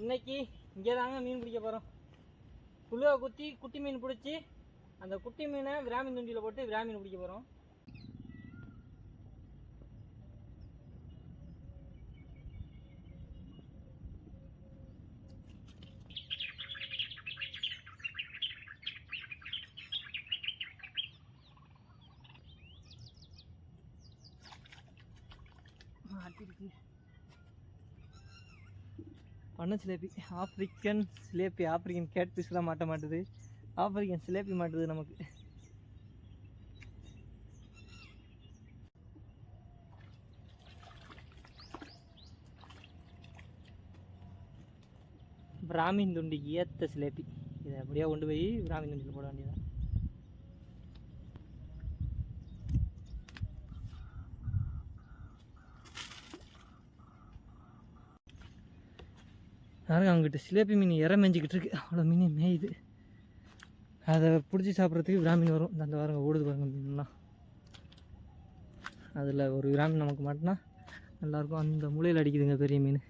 இன்னைக்கு இங்கே தாங்க மீன் பிடிக்க போகிறோம் குழுவை குத்தி குட்டி மீன் பிடிச்சி அந்த குட்டி மீனை விராமின் துண்டியில் போட்டு விராமீன் பிடிக்க போகிறோம் மாட்டிருக்கு. பண்ண சிலேபி. ஆப்ரிக்கன் சிலேபி ஆப்ரிக்கன் கேட் பீஸ்லாம் மாட்ட மாட்டுது. ஆப்ரிக்கன் சிலேபி மாட்டுது நமக்கு. பிராமின் துண்டிக்கு ஏற்ற சிலேபி. இதை அப்படியே கொண்டு போய் பிராமின் துண்டியில் போட வேண்டியதான் பாருங்க அவங்ககிட்ட சிலேபி மீன் இற மேஞ்சிக்கிட்டு இருக்கு? அவ்வளோ மீன் மேயுது. அதை பிடிச்சி சாப்பிட்றதுக்கு விராமீன் வரும். இந்த அந்த பாருங்க ஓடுது பாருங்க மீன்லாம் அதில் ஒரு கிராமின் நமக்கு மாட்டினா நல்லாயிருக்கும் அந்த மூலையில் அடிக்குதுங்க பெரிய மீன்.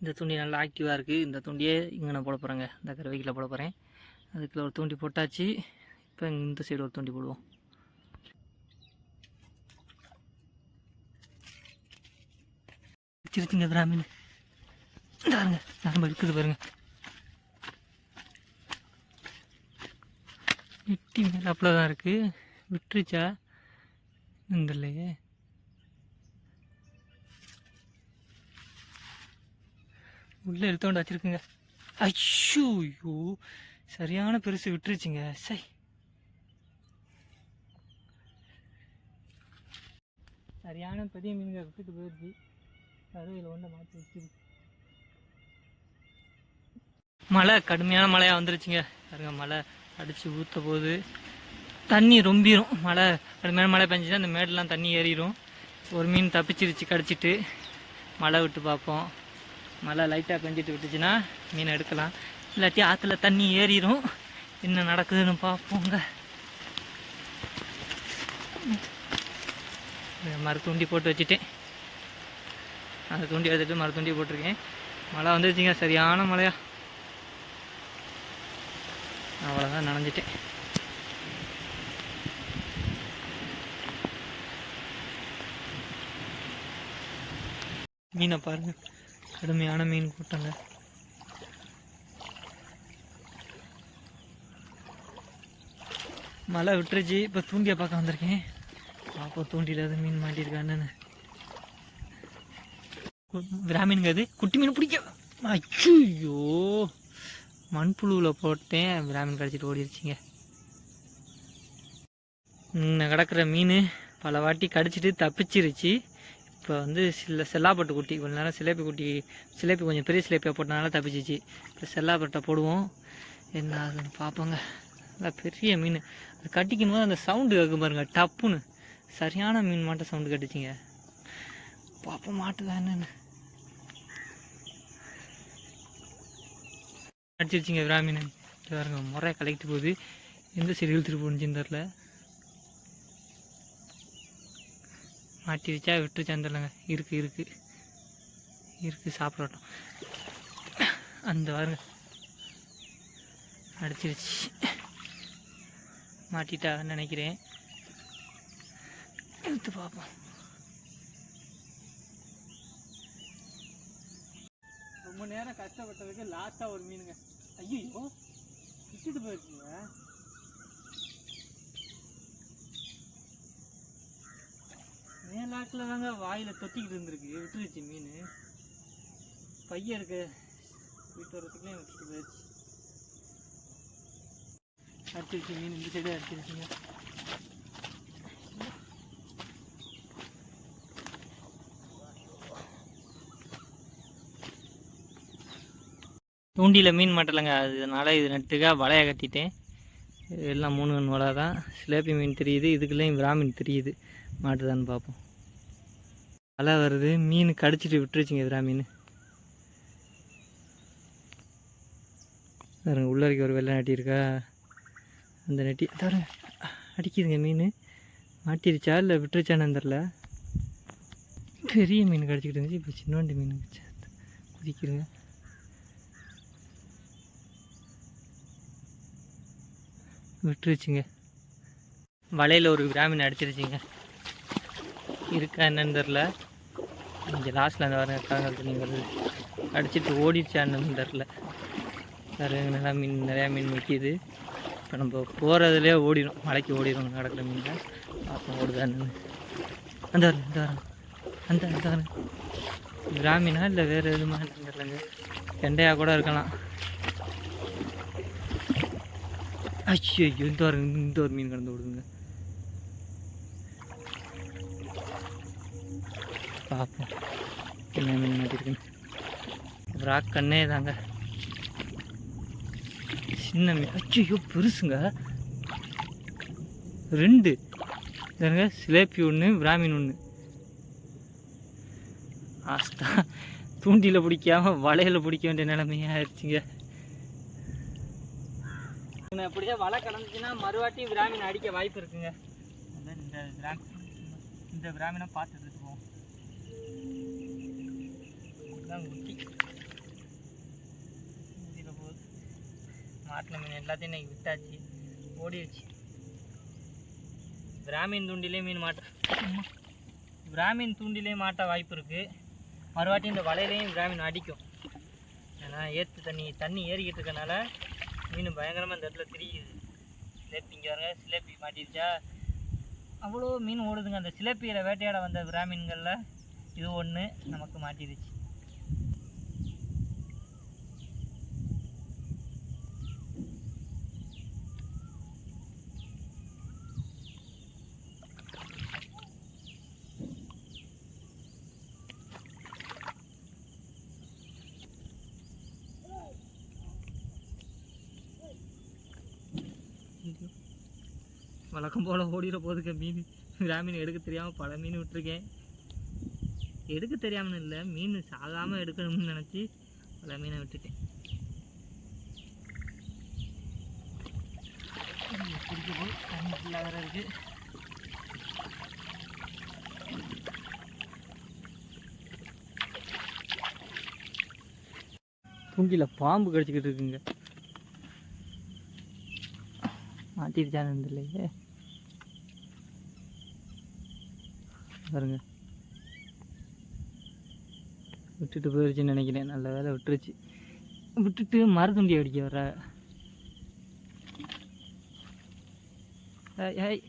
இந்த தூண்டி நல்லா ஆக்டிவாக இருக்குது இந்த தூண்டியே இங்கே நான் போட போகிறேங்க இந்த கருவைக்கில் போட போகிறேன் அதுக்குள்ள ஒரு தூண்டி போட்டாச்சு. இப்போ இந்த சைடு ஒரு தூண்டி போடுவோம். வச்சிருச்சுங்க பிராமின். பாருங்க. நம்ம இருக்குது பாருங்க. வெட்டி மேலாப்பில் தான் இருக்குது விட்டுருச்சா? இல்லையே. உள்ளே எடுத்தோண்டு வச்சிருக்குங்க. ஐயோ ஐயோ சரியான பெருசு விட்டுருச்சுங்க. சை. சரியான பெரிய மீனுங்க விட்டுட்டு போயிடுச்சு கருவையில் ஒன்றை மாற்றி வச்சிருக்கு. மழை கடுமையான மழையாக வந்துருச்சுங்க. பாருங்க மழை அடித்து ஊற்ற போகுது. தண்ணி ரொம்பிடும் மழை கடுமையான மழை பெஞ்சுன்னா அந்த மேடெலாம் தண்ணி ஏறிடும் ஒரு மீன் தப்பிச்சிருச்சு கடிச்சிட்டு. மழை விட்டு பார்ப்போம். மழை லைட்டாக பெஞ்சிட்டு விட்டுச்சுன்னா மீன் எடுக்கலாம். இல்லாட்டி ஆற்றுல தண்ணி ஏறிடும் என்ன நடக்குதுன்னு பார்ப்போங்க. மர தூண்டி போட்டு வச்சுட்டேன். அந்த தூண்டி எடுத்துட்டு மறுத்துண்டி போட்டிருக்கேன். மழை வந்துருச்சுங்க சரியான மழையா. அவ்வளோதான் நனைஞ்சிட்டேன். மீனை பாருங்க. கடுமையான மீன் கூட்டங்க. மழை விட்டுருச்சு இப்போ தூண்டியை பார்க்க வந்திருக்கேன். பார்ப்போம் தூண்டியில் மீன் மாட்டியிருக்கான்னு விராமீனுங்க அது குட்டி மீன் பிடிக்கும் ஐயோ மண்புழுவில் போட்டேன் பிராமீன் கடிச்சிட்டு ஓடிடுச்சிங்க இன்னும் கிடக்கிற மீன் பல வாட்டி கடிச்சிட்டு தப்பிச்சிருச்சு. இப்போ வந்து சில செல்லாப்பட்டு குட்டி கொஞ்ச நேரம் சிலேப்பி குட்டி சிலேப்பி கொஞ்சம் பெரிய சிலேப்பியாக போட்டனால தப்பிச்சிச்சு. இப்போ செல்லாப்பட்டை போடுவோம். என்ன ஆகுதுன்னு பார்ப்போங்க. நல்லா பெரிய மீன். அது கட்டிக்கும் போது அந்த சவுண்டு கேட்கும் பாருங்க டப்புன்னு. சரியான மீன் மாட்ட சவுண்டு கட்டிச்சிங்க. பார்ப்போம் மாட்டுதான் என்னென்னு. அடிச்சிருச்சிங்க பிராமீன் பாருங்க முறையை கலக்கிட்டு போகுது. எந்த சைடு இழுத்துட்டு போணுச்சுன்னு தெரில மாட்டிருச்சா விட்டு தெரிலங்க இருக்குது இருக்கு. இருக்குது சாப்பிடட்டும். அந்த வாருங்க அடிச்சிருச்சு. மாட்டிட்டான்னு நினைக்கிறேன். எடுத்து பார்ப்போம். ரொம்ப நேரம் கஷ்டப்பட்டதுக்கு லாஸ்ட்டாக ஒரு மீனுங்க. ஐயோ விட்டுட்டு போயிருக்கீங்க. மேலாட்டில் தாங்க வாயில் தொத்திக்கிட்டு இருந்திருக்கு. விட்டுருச்சு மீன். பையன் இருக்கு. வீட்டு வரத்துக்குள்ளே விட்டுட்டு போயிடுச்சு அடிச்சிருச்சு மீன். இந்த சைடே அடிச்சிருச்சுங்க. தூண்டியில் மீன் மாட்டலைங்க. அதனால இது நட்டுக்கா வலையை கட்டிட்டேன். எல்லாம் மூணு மண் வலை தான் சிலேபி மீன் தெரியுது. இதுக்குள்ளேயும் விராமீன் தெரியுது. மாட்டுதான்னு பார்ப்போம். வலை வருது மீன் கடிச்சிட்டு விட்டுருச்சுங்க விராமீன் பாருங்க தருங்க வரைக்கும் ஒரு வெள்ளை நட்டி இருக்கா? அந்த நட்டி தவிர அடிக்குதுங்க மீன். மாட்டிருச்சா இல்லை விட்டுருச்சான்னு தெரில பெரிய மீன் கிடச்சிக்கிட்டு இருந்துச்சு இப்போ சின்னோண்டு மீன் கிடச்சி குதிக்குதுங்க. விட்டுருச்சுங்க. வலையில் ஒரு கிராமின் அடிச்சிருச்சுங்க. இருக்கா என்னன்னு தெரில இங்கே லாஸ்ட்டில் அந்த வர காலத்தில் நீங்கள் அடிச்சுட்டு அடிச்சிட்டு தெரில. வேறு நல்லா மீன் நிறையா மீன் நிற்கிது இப்போ நம்ம போகிறதுலே ஓடிடும். மலைக்கு ஓடிடும் நடக்கிற மீன் பார்ப்போம் ஓடுதான்னு அந்த வரல அந்த வரேன் அந்த அந்த வரேன் கிராமினா இல்லை வேறு எதுமா தெரிலங்க கெண்டையாக கூட இருக்கலாம். ஐயோ இந்த ஒரு இந்த ஒரு மீன் கடந்து விடுதுங்க பார்ப்போம். என்ன மீன் மாட்டிருக்குன்னு. ராக் கண்ணே தாங்க. சின்ன மீன். அச்சையோ பெருசுங்க. ரெண்டு. தானுங்க சிலேப்பி ஒன்று பிராமின் ஒன்று ஆஸ்தா. தூண்டியில் பிடிக்காம வலையில் பிடிக்க வேண்டிய நிலைமையாக ஆயிடுச்சுங்க. அப்படியே வலை கடந்துச்சுன்னா மறுவாட்டி பிராமின் அடிக்க வாய்ப்பு இருக்குங்க. இந்த இந்த பிராமினை பார்த்து இதுதான் குட்டி இதில் போகுது மாட்டின மீன் எல்லாத்தையும் இன்னைக்கு விட்டாச்சு ஓடிடுச்சு பிராமின் தூண்டிலே மீன் மாட்ட பிராமின் தூண்டிலே மாட்ட வாய்ப்பு இருக்குது மறுவாட்டி இந்த வலையிலையும் பிராமின் அடிக்கும். ஏன்னா ஏற்று தண்ணி தண்ணி ஏறிக்கிட்டு இருக்கனால மீன் பயங்கரமாக இந்த இடத்துல திரியுது. சிலேப்பி இங்கே வர சிலேப்பி மாட்டிருச்சா? அவ்வளோ மீன் ஓடுதுங்க. அந்த சிலேப்பியில் வேட்டையாட வந்த பிராமின்களில் இது ஒன்று நமக்கு மாட்டிருச்சு. வழக்கம் போல் ஓடிட போதுங்க மீன் கிராமீன் எடுக்க தெரியாமல் பல மீன் விட்டுருக்கேன். எடுக்க தெரியாமல் இல்லை மீன் சாகாமல் எடுக்கணும்னு நினச்சி பல மீனை விட்டுட்டேன். பிடிக்க போய் தண்ணி ஃபுல்லாக வேறு இருக்குது தூண்டியில் பாம்பு கடிச்சிக்கிட்டு இருக்குங்க. மாட்டிருச்சான்னு தெரியலையே. பாருங்க. விட்டுட்டு போயிடுச்சுன்னு நினைக்கிறேன். நல்ல வேலை விட்டுருச்சு. விட்டுட்டு மரத்துண்டி அடிக்க வர ஏய்,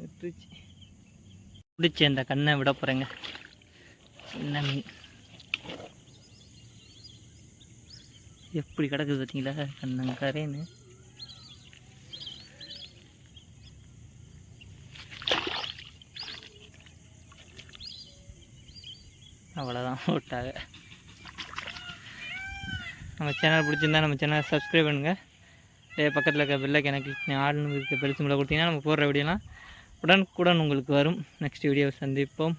விட்டுருச்சு. பிடிச்சி அந்த கண்ணை விட போகிறேங்க சின்ன மீன். எப்படி கிடக்குது பார்த்தீங்களா? கண்ணங்கரேன்னு. அவ்வளோதான் விட்டாங்க. நம்ம சேனல் பிடிச்சிருந்தா நம்ம சேனலை சப்ஸ்கிரைப் பண்ணுங்கள் இதே பக்கத்தில் இருக்க பெல்லைக்கு எனக்கு ஆடுன்னு இருக்க பெருசு கொடுத்தீங்கன்னா நம்ம போடுற வீடியோலாம் உடனுக்குடன் உங்களுக்கு வரும். நெக்ஸ்ட் வீடியோவை சந்திப்போம்.